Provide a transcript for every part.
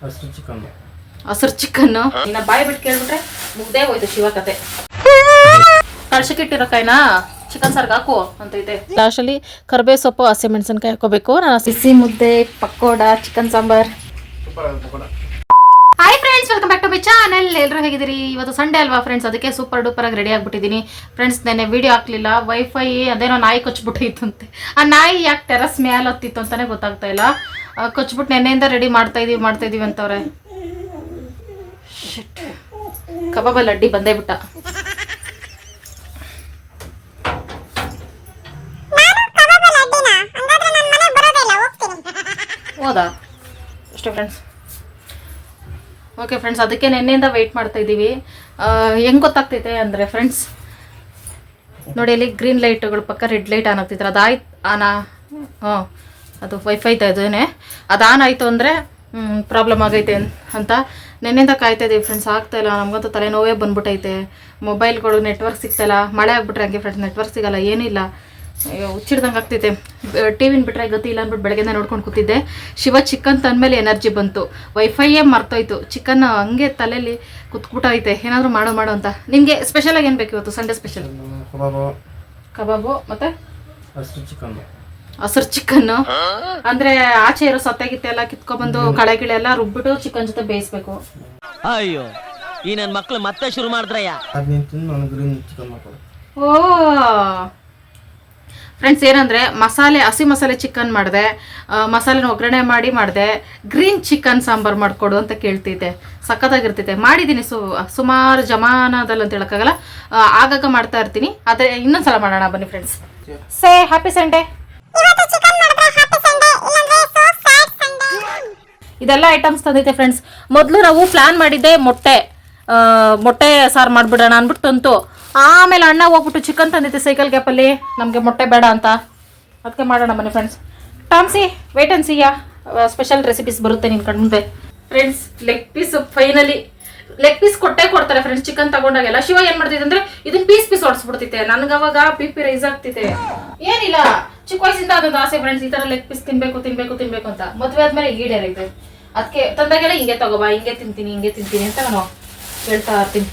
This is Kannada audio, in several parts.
First chicken. ಹಸಿರು ಚಿಕನ್ ಇನ್ನ ಬಾಯಿ ಬಿಟ್ಟು ಕೇಳ್ಬಿಟ್ರೆ ಮುಗ್ದೇ ಹೋಯ್ತು ಶಿವ ಕತೆ. ಕಳ್ಸಕ್ಕಿಟ್ಟಿರೋ ಕಾಯಿನ ಚಿಕನ್ ಸಾರ್ಗೆ ಹಾಕು ಇದೆ ಲಾಸ್ಟಲ್ಲಿ ಕರ್ಬೇ ಸೊಪ್ಪು ಹಸಿಮೆಣಸಿನ್ಕಾಯಿ ಹಾಕೋಬೇಕು. ನಾನು ಸಿಸಿ ಮುದ್ದೆ ಪಕೋಡ ಚಿಕನ್ ಸಾಂಬಾರ್. ಸೂಪರ್ ಆಗುತ್ತೆ pakoda. Hi friends welcome back to my channel ಎಲ್ಲರೂ ಹೇಗಿದ್ದೀರಿ? ಇವತ್ತು ಸಂಡೇ ಅಲ್ವಾ ಫ್ರೆಂಡ್ಸ್ ಅದಕ್ಕೆ ಸೂಪರ್ ಡೂಪರ್ ಆಗಿ ರೆಡಿ ಆಗಿಬಿಟ್ಟಿದ್ದೀನಿ. ಫ್ರೆಂಡ್ಸ್ ನೆನ್ನೆ ವಿಡಿಯೋ ಹಾಕ್ಲಿಲ್ಲ. ವೈಫೈ ಅದೇನೋ ನಾಯಿ ಕೊಚ್ಬಿಟ್ಟಿತ್ತಂತೆ ಆ ನಾಯಿ ಯಾಕೆ ಟೆರಸ್ ಮೇಲೆ ಹೊತ್ತಿತ್ತು ಅಂತಾನೆ ಗೊತ್ತಾಗ್ತಾ ಇಲ್ಲ. ಕೊಚ್ಚಿಬಿಟ್ಟು ಕೊಚ್ಬಿಟ್ಟು ನೆನ್ನೆಯಿಂದ ರೆಡಿ ಮಾಡ್ತಾ ಇದೀವಿ ಮಾಡ್ತಾ ಇದೀವಿ ಅಂತವ್ರೆ. Shit. ಕಬಾಬಲ್ಲಿ ಅಡ್ಡಿ ಬಂದೇ ಬಿಟ್ಟ. ಹೌದಾ? ಅಷ್ಟೇ ಫ್ರೆಂಡ್ಸ್ ಓಕೆ ಫ್ರೆಂಡ್ಸ್ ಅದಕ್ಕೆ ನಿನ್ನೆಯಿಂದ ವೆಯ್ಟ್ ಮಾಡ್ತಾ ಇದ್ದೀವಿ. ಹೆಂಗೆ ಗೊತ್ತಾಗ್ತೈತೆ ಅಂದರೆ ಫ್ರೆಂಡ್ಸ್ ನೋಡಿ ಅಲ್ಲಿ ಗ್ರೀನ್ ಲೈಟ್ಗಳು ಪಕ್ಕ ರೆಡ್ ಲೈಟ್ ಆನ್ ಆಗ್ತಿದ್ರೆ ಅದಾಯ್ತು ಆನಾ ಹ್ಞೂ ಅದು ವೈಫೈ ಇದೇ ಅದು ಆನ್ ಆಯಿತು ಅಂದರೆ ಪ್ರಾಬ್ಲಮ್ ಆಗೈತೆ ಅಂತ ನಿನ್ನೆಯಿಂದ ಕಾಯ್ತಾ ಇದ್ದೀವಿ ಫ್ರೆಂಡ್ಸ್ ಆಗ್ತಾ ಇಲ್ಲ. ನಮಗಂತೂ ತಲೆನೋವೇ ಬಂದ್ಬಿಟ್ಟೈತೆ ಮೊಬೈಲ್ಗಳು ನೆಟ್ವರ್ಕ್ ಸಿಗ್ತಾಯಿಲ್ಲ ಮಳೆ ಆಗ್ಬಿಟ್ರೆ ಹಂಗೆ ಫ್ರೆಂಡ್ಸ್ ನೆಟ್ವರ್ಕ್ ಸಿಗಲ್ಲ, ಏನಿಲ್ಲ. ಹುಚ್ಚಿಡ್ದಂಗೆ ಆಗ್ತಿದೆ ಟಿ ವಿನ ಬಿಟ್ರೆ ಗತಿ ಇಲ್ಲ ಅಂದ್ಬಿಟ್ಟು ಬೆಳಗ್ಗೆನೇ ನೋಡ್ಕೊಂಡು ಕೂತಿದ್ದೆ. ಶಿವ ಚಿಕನ್ ತಂದಮೇಲೆ ಎನರ್ಜಿ ಬಂತು. ವೈಫೈಯೇ ಮರ್ತೋಯ್ತು. ಚಿಕನ್ ಹಂಗೆ ತಲೆಯಲ್ಲಿ ಕುತ್ಬಿಟ್ಟೈತೆ ಏನಾದರೂ ಮಾಡೋ ಮಾಡೋ ಅಂತ. ನಿಮಗೆ ಸ್ಪೆಷಲಾಗಿ ಏನು ಬೇಕು ಇವತ್ತು? Sunday special kebab. ಮತ್ತೆ ಮತ್ತು? First chicken. ಹಸಿರು ಚಿಕನ್ ಅಂದ್ರೆ ಆಚೆ ಇರೋ ಸೊತ್ತೆಗಿತ್ತೆ ಎಲ್ಲ ಕಿತ್ಕೊಬಂದು ಕಳೆ ಗಿಳೆ ಎಲ್ಲ ರುಬ್ಬಿಟ್ಟು ಚಿಕನ್ ಜೊತೆ ಬೇಯಿಸ್ಬೇಕು. ಅಯ್ಯೋ ಈ ನನ್ನ ಮಕ್ಕಳು ಮತ್ತೆ ಶುರು ಮಾಡಿದ್ರಯ್ಯ? ಓ ಫ್ರೆಂಡ್ಸ್ ಏನಂದ್ರೆ ಮಸಾಲೆ ಹಸಿ ಮಸಾಲೆ ಚಿಕನ್ ಮಾಡಿದೆ ಮಸಾಲೆನ ಒಗ್ಗರಣೆ ಮಾಡಿ ಮಾಡಿದೆ ಗ್ರೀನ್ ಚಿಕನ್ ಸಾಂಬಾರ್ ಮಾಡಿಕೊಡು ಅಂತ ಕೇಳ್ತಿದ್ದೆ. ಸಖತ್ತಾಗಿರ್ತೈತೆ ಮಾಡಿದ್ದೀನಿ ಸು ಸುಮಾರು ಜಮಾನದಲ್ಲಿ ಅಂತ ಹೇಳೋಕ್ಕಾಗಲ್ಲ. ಆಗಾಗ ಮಾಡ್ತಾ ಇರ್ತೀನಿ. ಆದರೆ ಇನ್ನೊಂದ್ಸಲ ಮಾಡೋಣ ಬನ್ನಿ ಫ್ರೆಂಡ್ಸ್ ಸೇ ಹ್ಯಾಪಿ ಸಂಡೇ ಇದೆಲ್ಲ ಐಟಮ್ಸ್ ತಂದೈತೆ ಫ್ರೆಂಡ್ಸ್ ಮೊದಲು ನಾವು ಪ್ಲ್ಯಾನ್ ಮಾಡಿದ್ದೆ ಮೊಟ್ಟೆ. ಮೊಟ್ಟೆ ಸಾರು ಮಾಡಿಬಿಡೋಣ ಅಂದ್ಬಿಟ್ಟು ತಂತು. ಆಮೇಲೆ ಅಣ್ಣ ಹೋಗ್ಬಿಟ್ಟು ಚಿಕನ್ ತಂದಿದ್ದೆ ಸೈಕಲ್ ಗ್ಯಾಪಲ್ಲಿ. ನಮಗೆ ಮೊಟ್ಟೆ ಬೇಡ ಅಂತ. ಅದಕ್ಕೆ ಮಾಡೋಣ ಮನೆ friends ಟಾಮ್ಸಿ wait and see special recipes ಬರುತ್ತೆ ನಿನ್ ಕಣ್ಮುಂದೆ. Friends leg piece finally leg piece ಕೊಟ್ಟೆ ಕೊಡ್ತಾರೆ ಫ್ರೆಂಡ್ಸ್ ಚಿಕನ್ ತಗೊಂಡಾಗೆಲ್ಲ. ಶಿವ ಏನ್ ಮಾಡ್ತಿದ್ದೆ ಅಂದ್ರೆ ಇದನ್ನ ಪೀಸ್ ಪೀಸ್ ಹೊಡ್ಸ್ಬಿಡ್ತಿತ್ತೆ ನನ್ಗೆ ಅವಾಗ ಬಿ ಪಿ ರೈಸ್ ಆಗ್ತಿದೆ. ಏನಿಲ್ಲ. ಚಿಕ್ಕ ವಯಸ್ಸಿಂದ ಅದೊಂದು ಆಸೆ ಫ್ರೆಂಡ್ಸ್ ಈ ತರ ಲೆಗ್ ಪೀಸ್ ತಿನ್ಬೇಕು ತಿನ್ಬೇಕು ತಿನ್ಬೇಕು ಅಂತ. ಮದ್ವೆ ಆದ್ಮೇಲೆ ಈಡೇರೈತೆ ಅದಕ್ಕೆ ತಂದಾಗೆಲ್ಲ ಹಿಂಗೆ ತಗೋಬಾ, ಹಿಂಗೆ ತಿಂತೀನಿ ಹಿಂಗೆ ತಿಂತೀನಿ ಅಂತ ನಾನು ಹೇಳ್ತಾ ಇರ್ತೀನಿ.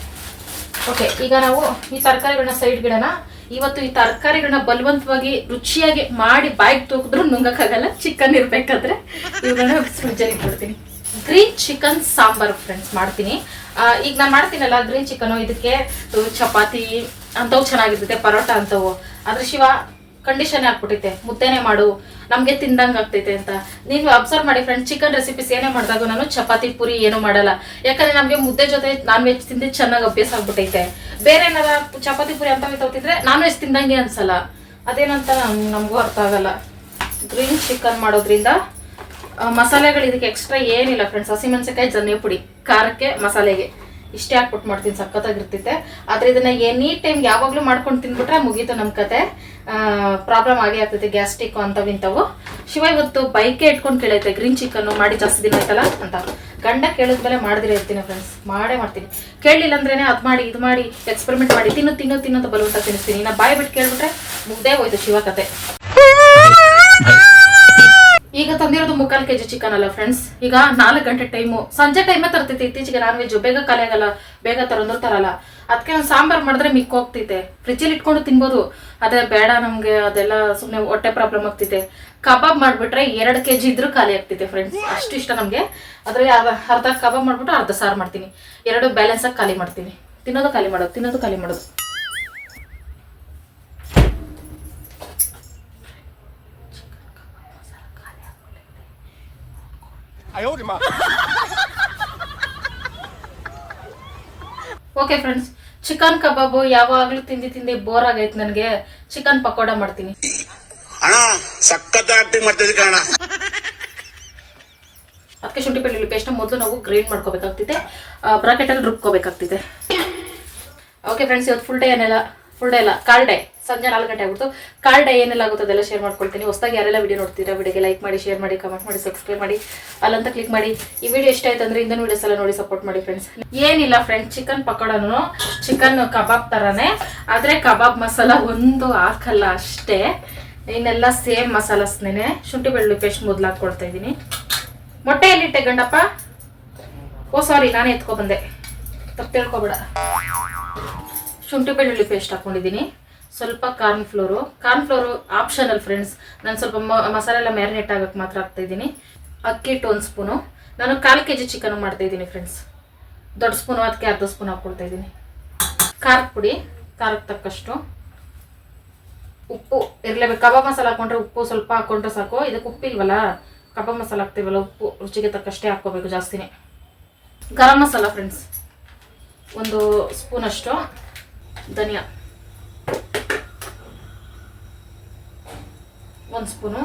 ಓಕೆ ಈಗ ನಾವು ಈ ತರಕಾರಿಗಳನ್ನ ಸೈಡ್ ಗಿಡನ, ಇವತ್ತು ಈ ತರಕಾರಿಗಳನ್ನ ಬಲವಂತವಾಗಿ ರುಚಿಯಾಗಿ ಮಾಡಿ ಬಾಯಿಗೆ ತೂಕಿದ್ರು ನುಂಗಕ್ಕಾಗಲ್ಲ ಚಿಕನ್ ಇರ್ಬೇಕಾದ್ರೆ. ಇವುಗಳನ್ನ ಫ್ರಿಜ್ಜಲ್ಲಿ ಕೊಡ್ತೀನಿ ಗ್ರೀನ್ ಚಿಕನ್ ಸಾಂಬಾರ್ ಫ್ರೆಂಡ್ಸ್ ಮಾಡ್ತೀನಿ. ಈಗ ನಾನು ಮಾಡ್ತೀನಲ್ಲ ಗ್ರೀನ್ ಚಿಕನ್ ಇದಕ್ಕೆ, ಚಪಾತಿ, ಅಂಥವು ಚೆನ್ನಾಗಿರ್ತದೆ, ಪರೋಟ ಅಂಥವು. ಆದ್ರೆ ಶಿವ ಕಂಡೀಷನ್ ಹಾಕ್ಬಿಟ್ಟೈತೆ ಮುದ್ದೆನೆ ಮಾಡು, ನಮಗೆ ತಿಂದಂಗೆ ಆಗ್ತೈತೆ ಅಂತ. ನೀವು ಅಬ್ಸರ್ವ್ ಮಾಡಿ ಫ್ರೆಂಡ್ಸ್ ಚಿಕನ್ ರೆಸಿಪೀಸ್ ಏನೇ ಮಾಡಿದಾಗ ನಾನು ಚಪಾತಿ ಪುರಿ ಏನು ಮಾಡಲ್ಲ. ಯಾಕಂದ್ರೆ ನಮಗೆ ಮುದ್ದೆ ಜೊತೆ ನಾನ್ ವೆಜ್ ತಿಂದು ಚೆನ್ನಾಗಿ ಅಭ್ಯಾಸ ಆಗ್ಬಿಟ್ಟೈತೆ. ಬೇರೆ ಏನಾರ ಚಪಾತಿ ಪುರಿ ಅಂತ ತಗೋತಿದ್ರೆ ನಾನ್ ವೆಜ್ ತಿಂದಂಗೆ ಅನ್ಸಲ್ಲ. ಅದೇನಂತ ನಮ್- ನಮಗೂ ಅರ್ಥ ಆಗಲ್ಲ. ಗ್ರೀನ್ ಚಿಕನ್ ಮಾಡೋದ್ರಿಂದ ಮಸಾಲೆಗಳು ಇದಕ್ಕೆ ಎಕ್ಸ್ಟ್ರಾ ಏನಿಲ್ಲ ಫ್ರೆಂಡ್ಸ್ ಹಸಿಮೆಣಸಿನಕಾಯಿ ಜನ್ನೆ ಪುಡಿ ಖಾರಕ್ಕೆ ಮಸಾಲೆಗೆ. ಇಷ್ಟೇ ಹಾಕ್ಬಿಟ್ಟು ಮಾಡ್ತೀನಿ ಸಖತ್ತಾಗಿರ್ತೈತೆ ಆದ್ರೆ ಇದನ್ನ ಎನಿ ಟೈಮ್ ಯಾವಾಗಲೂ ಮಾಡ್ಕೊಂಡು ತಿನ್ಬಿಟ್ರೆ ಮುಗೀತು ನಮ್ಮ ಕತೆ. ಪ್ರಾಬ್ಲಮ್ ಆಗೇ ಆಗ್ತೈತೆ ಗ್ಯಾಸ್ಟಿಕ್ ಅಂತವು ಇಂಥವು. ಶಿವ ಇವತ್ತು ಬೈಕೆ ಇಟ್ಕೊಂಡು ಕೇಳೈತೆ ಗ್ರೀನ್ ಚಿಕನ್ ಮಾಡಿ ಜಾಸ್ತಿ ದಿನ ಆಯ್ತಲ್ಲ ಅಂತ. ಗಂಡ ಕೇಳಿದ್ಮೇಲೆ ಮಾಡಿದ್ರೆ ಇರ್ತೀನಿ ಫ್ರೆಂಡ್ಸ್ ಮಾಡೇ ಮಾಡ್ತೀನಿ. ಕೇಳಲಿಲ್ಲ ಅಂದ್ರೇ ಅದು ಮಾಡಿ, ಇದು ಮಾಡಿ ಎಕ್ಸ್ಪೆರಿಮೆಂಟ್ ಮಾಡಿ, ತಿನ್ನು ತಿನ್ನು ತಿನ್ನು ಅಂತ ಬಲವಂತ ತಿನ್ನಿಸ್ತೀನಿ. ನಾ ಬಾಯಿ ಬಿಟ್ಟು ಕೇಳಿಬಿಟ್ರೆ ಮುಗ್ದೇ ಹೋಯ್ತು ಶಿವ ಕತೆ. ಈಗ ತಂದಿರೋದು ಮುಕ್ಕಾಲು ಕೆಜಿ ಚಿಕನ್ ಅಲ್ಲ ಫ್ರೆಂಡ್ಸ್ ಈಗ ನಾಲ್ಕು ಗಂಟೆ ಟೈಮು ಸಂಜೆ ಟೈಮೇ ತರ್ತೈತಿ ಇತ್ತೀಚೆಗೆ ನಾನ್ ವೆಜ್ ಬೇಗ ಆಗಲ್ಲ. ಬೇಗ ತರಂದ್ರು ತರಲ್ಲ. ಅದಕ್ಕೆ ಒಂದು ಸಾಂಬಾರ್ ಮಾಡಿದ್ರೆ ಮಿಕ್ ಹೋಗ್ತೈತೆ ಫ್ರಿಜ್ಜಲ್ಲಿ ಇಟ್ಕೊಂಡು ತಿನ್ಬೋದು. ಅದೇ ಬೇಡ ನಮಗೆ. ಅದೆಲ್ಲ ಸುಮ್ಮನೆ ಹೊಟ್ಟೆ ಪ್ರಾಬ್ಲಮ್ ಆಗ್ತೈತೆ ಕಬಾಬ್ ಮಾಡಿಬಿಟ್ರೆ ಎರಡು ಕೆ ಜಿ ಇದ್ರೂ ಖಾಲಿ ಆಗ್ತೈತೆ ಫ್ರೆಂಡ್ಸ್ ಅಷ್ಟು ಇಷ್ಟ ನಮಗೆ. ಅದರಲ್ಲಿ ಅರ್ಧ- ಅರ್ಧ ಕಬಾಬ್ ಮಾಡಿಬಿಟ್ಟು ಅರ್ಧ ಸಾರು ಮಾಡ್ತೀನಿ. ಎರಡು ಬ್ಯಾಲೆನ್ಸಾಗಿ ಖಾಲಿ ಮಾಡ್ತೀನಿ. ತಿನ್ನೋದು ಖಾಲಿ ಮಾಡೋದು, ತಿನ್ನೋದು ಖಾಲಿ ಮಾಡೋದು. ಓಕೆ ಫ್ರೆಂಡ್ಸ್ ಚಿಕನ್ ಕಬಾಬು ಯಾವಾಗಲೂ ತಿಂದಿ ತಿಂದಿ ಬೋರ್ ಆಗೈತೆ ನನಗೆ. ಚಿಕನ್ ಪಕೋಡ ಮಾಡ್ತೀನಿ. ಅಣ್ಣ ಸಖತ್ ಆಕ್ಟಿಂಗ್ ಮಾಡ್ತಿದ್ದೆ ಕಣ ಅದಕ್ಕೆ ಶುಂಠಿ ಬೆಳ್ಳುಳ್ಳಿ ಪೇಸ್ಟ್ ಮೊದಲು ನಾವು ಗ್ರೈಂಡ್ ಮಾಡ್ಕೋಬೇಕಾಗ್ತಿದೆ. ಬ್ರಾಕೆಟಲ್ಲಿ ರುಬ್ಕೋಬೇಕಾಗ್ತಿದೆ. ಓಕೆ ಫ್ರೆಂಡ್ಸ್ ಇವತ್ತು ಫುಲ್ ಡೇ ಏನೆಲ್ಲ. ಫುಲ್ ಡೇ ಅಲ್ಲ ಕಾಲ್ ಡೇ ಸಂಜೆ ನಾಲ್ಕು ಗಂಟೆ ಆಗ್ಬಿಡ್ತು. ಕಾರ್ಡ್ ಏನೆಲ್ಲ ಆಗುತ್ತೆ ಅದೆಲ್ಲ ಶೇರ್ ಮಾಡ್ಕೊಳ್ತೀನಿ. ಹೊಸದಾಗಿ ಯಾರೆಲ್ಲ ವಿಡಿಯೋ ನೋಡ್ತೀರಾ ವಿಡಿಯೋಗೆ ಲೈಕ್ ಮಾಡಿ ಶೇರ್ ಮಾಡಿ ಕಮೆಂಟ್ ಮಾಡಿ ಸಬ್ಸ್ಕ್ರೈಬ್ ಮಾಡಿ, ಅಲ್ಲಂತ ಕ್ಲಿಕ್ ಮಾಡಿ. ಈ ವಿಡಿಯೋ ಇಷ್ಟ ಆಯ್ತು ಅಂದ್ರೆ ಇಂದನ್ ವಿಡಿಯೋಸ್ ಎಲ್ಲ ನೋಡಿ ಸಪೋರ್ಟ್ ಮಾಡಿ ಫ್ರೆಂಡ್ಸ್ ಏನಿಲ್ಲ ಫ್ರೆಂಡ್ಸ್ ಚಿಕನ್ ಪಕೋಡನು ಚಿಕನ್ ಕಬಾಬ್ ತರಾನೇ. ಆದ್ರೆ ಕಬಾಬ್ ಮಸಾಲ ಒಂದು ಹಾಕಲ್ಲ ಅಷ್ಟೇ. ಇನ್ನೆಲ್ಲ ಸೇಮ್ ಮಸಾಲಸ್ನೇನೆ. ಶುಂಠಿ ಬೆಳ್ಳುಳ್ಳಿ ಪೇಸ್ಟ್ ಮೊದಲು ಹಾಕೊಳ್ತಾ ಇದ್ದೀನಿ. ಮೊಟ್ಟೆ ಎಲ್ಲಿಟ್ಟೆ ಗಂಡಪ್ಪ? ಓ ಸಾರಿ ನಾನೇ ಎತ್ಕೊಬಂದೆ. ತಪ್ಪು ತಿಳ್ಕೊಬೇಡ. ಶುಂಠಿ ಬೆಳ್ಳುಳ್ಳಿ ಪೇಸ್ಟ್ ಹಾಕೊಂಡಿದ್ದೀನಿ. ಸ್ವಲ್ಪ corn flour corn flour optional friends ನಾನು ಸ್ವಲ್ಪ ಮಸಾಲೆ ಎಲ್ಲ ಮ್ಯಾರಿನೇಟ್ ಆಗಕ್ಕೆ ಮಾತ್ರ ಹಾಕ್ತಾ ಇದ್ದೀನಿ. ಅಕ್ಕಿ ಹಿಟ್ಟು ಒಂದು ಸ್ಪೂನು ನಾನು ಕಾಲು ಕೆ ಜಿ ಚಿಕನ್ ಮಾಡ್ತಾ ಇದ್ದೀನಿ ಫ್ರೆಂಡ್ಸ್ ದೊಡ್ಡ ಸ್ಪೂನು ಅದಕ್ಕೆ ಅರ್ಧ ಸ್ಪೂನ್ ಹಾಕ್ಕೊಳ್ತಾ ಇದ್ದೀನಿ. ಖಾರದ ಪುಡಿ ಖಾರಕ್ಕೆ ತಕ್ಕಷ್ಟು. ಉಪ್ಪು ಇರಲೇಬೇಕು. ಕಬಾಬ್ ಮಸಾಲ ಹಾಕೊಂಡ್ರೆ ಉಪ್ಪು ಸ್ವಲ್ಪ ಹಾಕೊಂಡ್ರೆ ಸಾಕು. ಇದಕ್ಕೆ ಉಪ್ಪಿಲ್ವಲ್ಲ ಕಬಾಬ್ ಮಸಾಲ ಹಾಕ್ತೀವಲ್ಲ, ಉಪ್ಪು ರುಚಿಗೆ ತಕ್ಕಷ್ಟೇ ಹಾಕ್ಕೋಬೇಕು ಜಾಸ್ತಿನೇ. ಗರಂ ಮಸಾಲ ಫ್ರೆಂಡ್ಸ್ ಒಂದು ಸ್ಪೂನಷ್ಟು ಧನಿಯಾ. ಒಂದು ಸ್ಪೂನು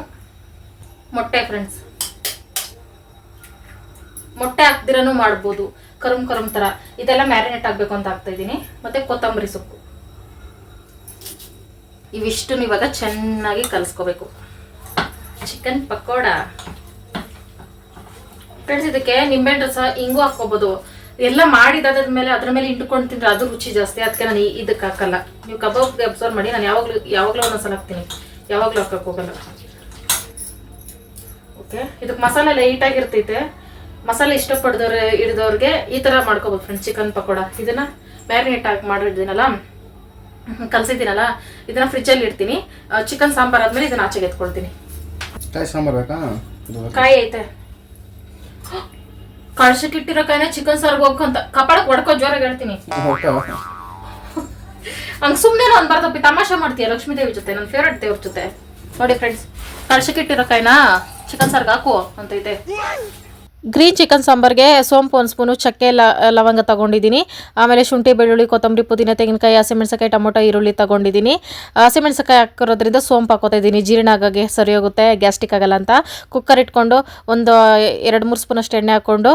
ಮೊಟ್ಟೆ ಫ್ರೆಂಡ್ಸ್ ಮೊಟ್ಟೆ ಹಾಕ್ದಿರನೂ ಮಾಡ್ಬೋದು. ಕರುಮ್ ಕರುಮ್ ಥರ ಇದೆಲ್ಲ ಮ್ಯಾರಿನೇಟ್ ಆಗಬೇಕು ಅಂತ ಹಾಕ್ತಾ ಇದ್ದೀನಿ. ಮತ್ತು ಕೊತ್ತಂಬರಿ ಸೊಪ್ಪು. ಇವಿಷ್ಟು ಇವಾಗ ಚೆನ್ನಾಗಿ ಕಲಿಸ್ಕೋಬೇಕು. ಚಿಕನ್ ಪಕೋಡ ಫ್ರೆಂಡ್ಸ್ ಇದಕ್ಕೆ ನಿಂಬೆಹಣ್ಣು ರಸ ಹಿಂಗೂ ಹಾಕ್ಕೋಬೋದು. ಎಲ್ಲ ಮಾಡಿದಾದ ಮೇಲೆ ಅದ್ರ ಮೇಲೆ ಇಟ್ಕೊಂಡು ತಿಂದ್ರೆ ಅದು ರುಚಿ ಜಾಸ್ತಿ. ಅದಕ್ಕೆ ನಾನು ಇದಕ್ಕೆ ಹಾಕಲ್ಲ. ನೀವು ಕಬಾಬ್ಗೆ ಅಬ್ಸರ್ವ್ ಮಾಡಿ. ನಾನು ಯಾವಾಗಲೂ ಯಾವಾಗಲೂ ಒಂದೊಂದ್ಸಲ ಹಾಕ್ತೀನಿ. ಯಾವಾಗಲೂ ಹಾಕಕ್ಕೆ ಹೋಗಲ್ಲ. ಓಕೆ ಇದಕ್ಕೆ ಮಸಾಲೆ ಲೈಟಾಗಿರ್ತೈತೆ ಮಸಾಲೆ ಇಷ್ಟಪಡ್ದವ್ರೆ ಹಿಡಿದವ್ರಿಗೆ ಈ ತರ ಮಾಡ್ಕೋಬೋದು ಫ್ರೆಂಡ್ಸ್ ಚಿಕನ್ ಪಕೋಡ. ಇದನ್ನ ಮ್ಯಾರಿನೇಟ್ ಹಾಕಿ ಮಾಡಿದ್ದೀನಲ್ಲ ಕಲಸಿದ್ದೀನಲ್ಲ? ಇದನ್ನ ಫ್ರಿಜ್ಜಲ್ಲಿ ಇಡ್ತೀನಿ. ಚಿಕನ್ ಸಾಂಬಾರ್ ಆದ್ಮೇಲೆ ಇದನ್ನ ಆಚೆಗೆ ಎತ್ಕೊಳ್ತೀನಿ. ಕಾಯಿ ಸಾಂಬಾರ್ ಬೇಕಾ ಕಾಯಿ ಐತೆ. ಕಳ್ಸಕ್ಕಿಟ್ಟಿರೋ ಕಾಯಿನ ಚಿಕನ್ ಸಾರ್ಗೆ ಹೋಗ್ಕೊಂತ. ಕಪಾಳಕ್ಕೆ ಒಡ್ಕೋ ಜೋರಾಗಿ ಹೇಳ್ತೀನಿ. ಹಂಗ ಸುಮ್ಮನೆ ಅನ್ಬಾರ್ದಪ್ಪಿ ತಮಾಷೆ ಮಾಡ್ತೀಯ ಲಕ್ಷ್ಮೀ ದೇವಿ ಜೊತೆ ನನ್ನ ಫೇವ್ರೆಟ್ ದೇವ್ರ ಜೊತೆ? ನೋಡಿ ಫ್ರೆಂಡ್ಸ್ ಕಳ್ಸಕ್ಕಿಟ್ಟಿರೋ ಕೈನಾ? ಚಿಕನ್ ಸಾರ್ಗೆ ಹಾಕು ಅಂತೈತೆ ಗ್ರೀನ್ ಚಿಕನ್ ಸಾಂಬಾರ್ಗೆ ಸೋಂಪು ಒಂದು ಸ್ಪೂನು, ಚಕ್ಕೆ ಲವಂಗ ತಗೊಂಡಿದ್ದೀನಿ. ಆಮೇಲೆ ಶುಂಠಿ, ಬೆಳ್ಳುಳ್ಳಿ, ಕೊತ್ತಂಬರಿ, ಪುದೀನ, ತೆಂಗಿನಕಾಯಿ ಹಸಿಮೆಣಸಕಾಯಿ ಟೊಮೊಟೊ, ಈರುಳ್ಳಿ ತಗೊಂಡಿದ್ದೀನಿ. ಹಸಿಮೆಣಸಕಾಯಿ ಹಾಕಿರೋದ್ರಿಂದ ಸೋಂಪು ಹಾಕೋತಾ ಇದ್ದೀನಿ. ಜೀರ್ಣ ಆಗಾಗೆ ಸರಿ ಹೋಗುತ್ತೆ ಗ್ಯಾಸ್ಟಿಕ್ ಆಗಲ್ಲ ಅಂತ. ಕುಕ್ಕರ್ ಇಟ್ಕೊಂಡು ಒಂದು ಎರಡು, ಮೂರು ಸ್ಪೂನ್ ಅಷ್ಟು ಎಣ್ಣೆ ಹಾಕ್ಕೊಂಡು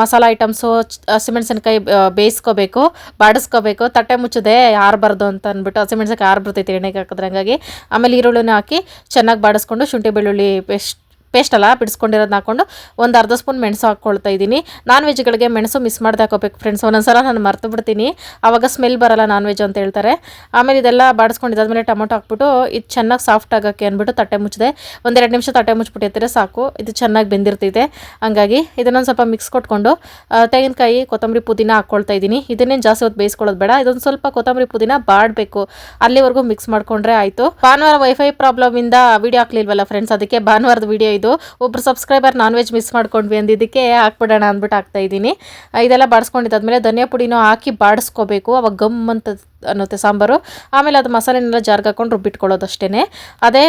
ಮಸಾಲ ಐಟಮ್ಸು ಹಸಿಮೆಣಸಿನ್ಕಾಯಿ ಬೇಯಿಸ್ಕೋಬೇಕು, ಬಾಡಿಸ್ಕೋಬೇಕು. ತಟ್ಟೆ ಮುಚ್ಚದೆ ಆರಬಾರ್ದು ಅಂತ ಅಂದ್ಬಿಟ್ಟು ಹಸಿಮೆಣಸಿನಕಾಯಿ ಆರು ಬರ್ತೈತೆ ಎಣ್ಣೆಗೆ ಹಾಕಿದ್ರೆ ಹಂಗಾಗಿ ಆಮೇಲೆ ಈರುಳ್ಳಿನ ಹಾಕಿ ಚೆನ್ನಾಗಿ ಬಾಡಿಸ್ಕೊಂಡು ಶುಂಠಿ, ಬೆಳ್ಳುಳ್ಳಿ ಪೇಸ್ಟ್ ಪೇಸ್ಟ್ ಅಲ್ಲ ಬಿಡಿಸ್ಕೊಂಡಿರೋದನ್ನ ಹಾಕೊಂಡು ಒಂದು ಅರ್ಧ ಸ್ಪೂನ್ ಮೆಣಸು ಹಾಕ್ಕೊಳ್ತಾ ಇದ್ದೀನಿ. ನಾನ್ ವೆಜ್ಗಳಿಗೆ ಮೆಣಸು ಮಿಸ್ ಮಾಡ್ದೆ ಹಾಕೋಬೇಕು ಫ್ರೆಂಡ್ಸ್ ಒಂದೊಂದ್ಸಲ ನಾನು ಮರ್ತು ಬಿಡ್ತೀನಿ. ಆವಾಗ ಸ್ಮೆಲ್ ಬರಲ್ಲ ನಾನ್ ವೆಜ್ ಅಂತ ಹೇಳ್ತಾರೆ. ಆಮೇಲೆ ಇದೆಲ್ಲ ಬಾಡಿಸ್ಕೊಂಡಿದ್ದಾದ್ಮೇಲೆ ಟೊಮೊಟೊ ಹಾಕ್ಬಿಟ್ಟು ಇದು ಚೆನ್ನಾಗಿ ಸಾಫ್ಟ್ ಆಗೋಕ್ಕೆ ಅಂದ್ಬಿಟ್ಟು ತಟ್ಟೆ ಮುಚ್ಚಿದೆ. ಒಂದೆರಡು ನಿಮಿಷ ತಟ್ಟೆ ಮುಚ್ಚಿಬಿಟ್ಟಿರ್ತಾರೆ ಸಾಕು. ಇದು ಚೆನ್ನಾಗಿ ಬೆಂದಿರ್ತೈತೆ. ಹಂಗಾಗಿ ಇದನ್ನೊಂದು ಸ್ವಲ್ಪ ಮಿಕ್ಸ್ ಕೊಟ್ಕೊಂಡು ತೆಂಗಿನಕಾಯಿ, ಕೊತ್ತಂಬರಿ ಪುದೀನ ಹಾಕ್ಕೊಳ್ತಾ ಇದ್ದೀನಿ. ಇದನ್ನೇನು ಜಾಸ್ತಿ ಹೊತ್ತು ಬೇಯಿಸ್ಕೊಳ್ಳೋದು ಬೇಡ. ಇದೊಂದು ಸ್ವಲ್ಪ ಕೊತ್ತಂಬರಿ ಪುದೀನ ಬಾಡಬೇಕು. ಅಲ್ಲಿವರೆಗೂ ಮಿಕ್ಸ್ ಮಾಡ್ಕೊಂಡ್ರೆ ಆಯಿತು. ಭಾನುವಾರ ವೈಫೈ ಪ್ರಾಬ್ಲಮಿಂದ ವಿಡಿಯೋ ಹಾಕ್ಲಿಲ್ವಲ್ಲ ಫ್ರೆಂಡ್ಸ್ ಅದಕ್ಕೆ ಭಾನುವಾರದ ವಿಡಿಯೋ ಇದು. ಒಬ್ರು ಸಬ್ಸ್ಕ್ರೈಬರ್ ನಾನ್ ವೆಜ್ ಮಿಸ್ ಮಾಡ್ಕೊಂಡ್ವಿ ಅಂದಿದ್ದಕ್ಕೆ ಹಾಕ್ಬಿಡೋಣ ಅಂದ್ಬಿಟ್ಟು ಹಾಕ್ತಾ ಇದ್ದೀನಿ. ಇದೆಲ್ಲ ಬಾಡಿಸ್ಕೊಂಡಿದ್ದಾದ್ಮೇಲೆ ಧನಿಯಾ ಪುಡಿನೂ ಹಾಕಿ ಬಾಡಿಸ್ಕೋಬೇಕು. ಅವಾಗ ಗಮ್ ಅಂತ ಅನ್ನುತ್ತೆ ಸಾಂಬಾರು. ಆಮೇಲೆ ಅದು ಮಸಾಲೆನೆಲ್ಲ ಜಾರ್ಗೆ ಹಾಕೊಂಡು ರುಬ್ಬಿಟ್ಕೊಳ್ಳೋದು ಅಷ್ಟೇ ಅದೇ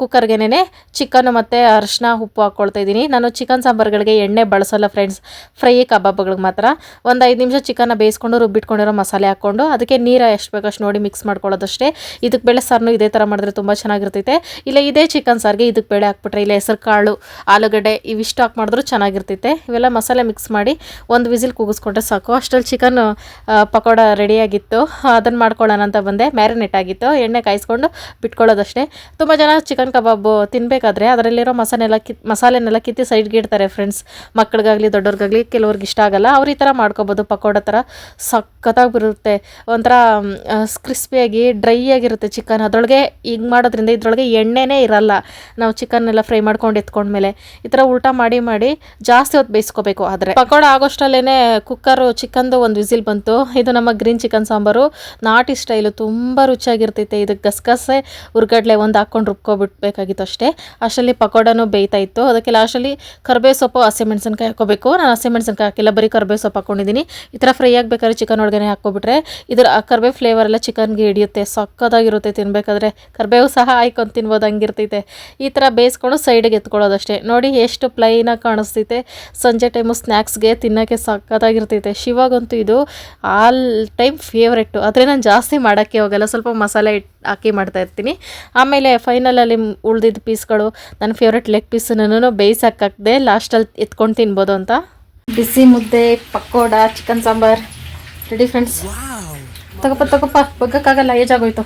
ಕುಕ್ಕರ್ಗೆನೇ ಚಿಕನ್ ಮತ್ತು ಅರಿಶಿನ ಉಪ್ಪು ಹಾಕ್ಕೊಳ್ತಾ ಇದ್ದೀನಿ. ನಾನು ಚಿಕನ್ ಸಾಂಬಾರುಗಳಿಗೆ ಎಣ್ಣೆ ಬಳಸೋಲ್ಲ ಫ್ರೆಂಡ್ಸ್. ಫ್ರೈ ಕಬಾಬ್ಗಳಿಗೆ ಮಾತ್ರ. ಒಂದು ಐದು ನಿಮಿಷ ಚಿಕನ್ನ ಬೇಯಿಸ್ಕೊಂಡು ರುಬ್ಬಿಟ್ಕೊಂಡಿರೋ ಮಸಾಲೆ ಹಾಕ್ಕೊಂಡು ಅದಕ್ಕೆ ನೀರು ಎಷ್ಟು ಬೇಕಷ್ಟು ನೋಡಿ ಮಿಕ್ಸ್ ಮಾಡ್ಕೊಳ್ಳೋದಷ್ಟೇ. ಇದಕ್ಕೆ ಬೇಳೆ ಸಾರನ್ನು ಇದೇ ಥರ ಮಾಡಿದ್ರೆ ತುಂಬ ಚೆನ್ನಾಗಿರ್ತೈತೆ. ಇಲ್ಲ ಇದೇ ಚಿಕನ್ ಸಾರಿಗೆ ಇದಕ್ಕೆ ಬೇಳೆ ಹಾಕ್ಬಿಟ್ರೆ ಇಲ್ಲ ಹೆಸರು ಕಾಳು, ಆಲೂಗಡ್ಡೆ ಇವಿಷ್ಟು ಹಾಕಿ ಮಾಡಿದ್ರು ಚೆನ್ನಾಗಿರ್ತೈತೆ. ಇವೆಲ್ಲ ಮಸಾಲೆ ಮಿಕ್ಸ್ ಮಾಡಿ ಒಂದು ವಿಸಿಲ್ ಕೂಗಿಸ್ಕೊಂಡ್ರೆ ಸಾಕು. ಅಷ್ಟರಲ್ಲಿ ಚಿಕನ್ ಪಕೋಡ ರೆಡಿಯಾಗಿತ್ತು ಅದನ್ನು ಮಾಡ್ಕೊಳ್ಳೋಣ ಅಂತ ಬಂದೆ. ಮ್ಯಾರಿನೇಟ್ ಆಗಿತ್ತು. ಎಣ್ಣೆ ಕಾಯಿಸ್ಕೊಂಡು ಬಿಟ್ಕೊಳ್ಳೋದಷ್ಟೇ. ತುಂಬ ಜನ ಚಿಕನ್ ಕಬಾಬು ತಿನ್ನಬೇಕಾದ್ರೆ ಅದರಲ್ಲಿರೋ ಮಸಾಲೆಲ್ಲ ಕಿತ್ ಮಸಾಲೆನೆಲ್ಲ ಕಿತ್ತಿ ಸೈಡ್ಗೆ ಇಡ್ತಾರೆ ಫ್ರೆಂಡ್ಸ್ ಮಕ್ಕಳಿಗಾಗಲಿ ದೊಡ್ಡವ್ರಿಗಾಗಲಿ ಕೆಲವ್ರಿಗೆ ಇಷ್ಟ ಆಗಲ್ಲ. ಅವ್ರು ಈ ಥರ ಮಾಡ್ಕೊಬೋದು. ಪಕೋಡ ಥರ ಸಖತ್ತಾಗಿ ಬರುತ್ತೆ ಒಂಥರ ಕ್ರಿಸ್ಪಿಯಾಗಿ ಡ್ರೈ ಆಗಿರುತ್ತೆ ಚಿಕನ್. ಅದರೊಳಗೆ ಈಗ ಮಾಡೋದ್ರಿಂದ ಇದರೊಳಗೆ ಎಣ್ಣೆನೇ ಇರಲ್ಲ. ನಾವು ಚಿಕನ್ನೆಲ್ಲ ಫ್ರೈ ಮಾಡ್ಕೊಂಡು ಎತ್ಕೊಂಡ್ಮೇಲೆ ಈ ಥರ ಊಟ ಮಾಡಿ ಮಾಡಿ ಜಾಸ್ತಿ ಹೊತ್ತು ಬೇಯಿಸ್ಕೋಬೇಕು. ಆದರೆ ಪಕೋಡ ಆಗೋಷ್ಟರಲ್ಲೇ ಕುಕ್ಕರು ಚಿಕನ್ದು ಒಂದು ವಿಸಿಲ್ ಬಂತು. ಇದು ನಮ್ಮ ಗ್ರೀನ್ ಚಿಕನ್ ಸಾಂಬಾರು. ನಾಟಿ ಸ್ಟೈಲು ತುಂಬ ರುಚಿಯಾಗಿರ್ತೈತೆ. ಇದಕ್ಕೆ ಗಸಗಸೆ ಹುರ್ಗಡ್ಲೆ ಒಂದು ಹಾಕ್ಕೊಂಡು ರುಬ್ಕೊಬಿಡ್ಬೇಕಾಗಿತ್ತು ಅಷ್ಟೇ. ಅಷ್ಟರಲ್ಲಿ ಪಕೋಡನೂ ಬೇಯ್ತಾ ಇತ್ತು. ಅದಕ್ಕೆ ಲಾಸ್ಟಲ್ಲಿ ಕರ್ಬೇವು ಸೊಪ್ಪು ಹಸಿಮೆಣ್ಸಿನ್ಕಾಯಿ ಹಾಕೋಬೇಕು ನಾನು ಹಸಿಮೆಣಸಿನ್ಕಾಯಿ ಹಾಕಿಲ್ಲ, ಬರೀ ಕರ್ಬೇವು ಸೊಪ್ಪು ಹಾಕ್ಕೊಂಡಿದ್ದೀನಿ. ಈ ಥರ ಫ್ರೈ ಆಗಬೇಕಾದ್ರೆ ಚಿಕನ್ ಒಳಗಡೆ ಹಾಕ್ಕೊಬಿಟ್ರೆ ಇದರ ಕರ್ಬೇವು ಫ್ಲೇವರ್ ಎಲ್ಲ ಚಿಕನ್ಗೆ ಹಿಡಿಯುತ್ತೆ. ಸಕ್ಕದಾಗಿರುತ್ತೆ ತಿನ್ನಬೇಕಾದ್ರೆ ಕರ್ಬೇವು ಸಹ ಹಾಯ್ಕೊಂಡು ತಿನ್ಬೋದು, ಹಂಗಿರ್ತೈತೆ. ಈ ಥರ ಬೇಯಿಸ್ಕೊಂಡು ಸೈಡಿಗೆ ಎತ್ಕೊಳ್ಳೋದಷ್ಟೇ. ನೋಡಿ ಎಷ್ಟು ಪ್ಲೈನಾಗಿ ಕಾಣಿಸ್ತೈತೆ. ಸಂಜೆ ಟೈಮು ಸ್ನ್ಯಾಕ್ಸ್ಗೆ ತಿನ್ನೋಕ್ಕೆ ಸಕ್ಕತ್ತಾಗಿರ್ತೈತೆ ಶಿವಾಗಂತೂ ಇದು ಆಲ್ ಟೈಮ್ ಫೇವ್ರೆಟ್ಟು ಆದರೆ ನಾನು ಜಾಸ್ತಿ ಮಾಡೋಕ್ಕೆ ಹೋಗಲ್ಲ, ಸ್ವಲ್ಪ ಮಸಾಲೆ ಇಟ್ಟು ಹಾಕಿ ಮಾಡ್ತಾ ಇರ್ತೀನಿ. ಆಮೇಲೆ ಫೈನಲಲ್ಲಿ ಉಳ್ದಿದ್ದ ಪೀಸ್ಗಳು ನನ್ನ ಫೇವ್ರೆಟ್ ಲೆಗ್ ಪೀಸನ್ನು ಬೇಯಿಸೋಕ್ಕಾಗದೆ ಲಾಸ್ಟಲ್ಲಿ ಎತ್ಕೊಂಡು ತಿನ್ಬೋದು ಅಂತ. ಬಿಸಿ ಮುದ್ದೆ, pakoda chicken sambar. Ready friends ತಗೋಪ್ಪ ತಗೋಪ್ಪ ಬಗ್ಗಕ್ಕಾಗಲ್ಲ ಏಜ್ ಆಗೋಯ್ತು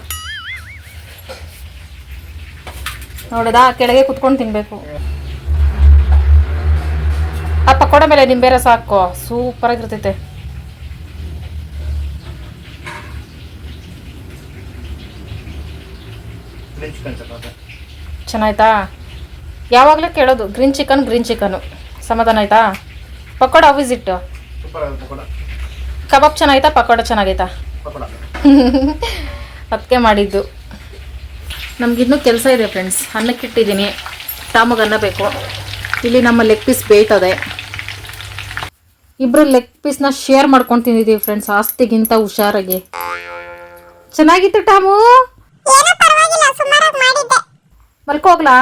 ನೋಡೋದಾ, ಕೆಳಗೆ ಕುತ್ಕೊಂಡು ತಿನ್ಬೇಕು. ಆ ಪಕೋಡ ಮೇಲೆ ನಿಂಬೆ ರಸ ಹಾಕೋ ಸೂಪರ್ ಚಿಕನ್ ಚಪಾತಿ ಚೆನ್ನಾಯ್ತಾ? ಯಾವಾಗಲೂ ಕೇಳೋದು ಗ್ರೀನ್ ಚಿಕನ್ ಗ್ರೀನ್ ಚಿಕನು ಸಮಾಧಾನ ಆಯ್ತಾ? ಪಕೋಡ ಸೂಪರ್ ಆಗುತ್ತೆ ಪಕೋಡ. ಕಬಾಬ್ ಚೆನ್ನಾಗೈತಾ ಪಕೋಡ ಚೆನ್ನಾಗೈತಾ? ಪಕೋಡ. ಅದಕ್ಕೆ ಮಾಡಿದ್ದು. ನಮಗಿನ್ನೂ ಕೆಲಸ ಇದೆ ಫ್ರೆಂಡ್ಸ್ ಅನ್ನಕ್ಕಿಟ್ಟಿದ್ದೀನಿ ಟಾಮಗ್ ಅನ್ನ ಬೇಕು. ಇಲ್ಲಿ ನಮ್ಮ ಲೆಗ್ ಪೀಸ್ ಬೇಯ್ತದೆ. ಇಬ್ಬರು ಲೆಗ್ ಪೀಸ್ನ ಶೇರ್ ಮಾಡ್ಕೊಂಡು ತಿಂದಿದ್ದೀವಿ ಫ್ರೆಂಡ್ಸ್ ಆಸ್ತಿಗಿಂತ ಹುಷಾರಾಗಿ. ಚೆನ್ನಾಗಿತ್ತು ಟಾಮು? ಮಲ್ಕೋಗ್ಲಾ?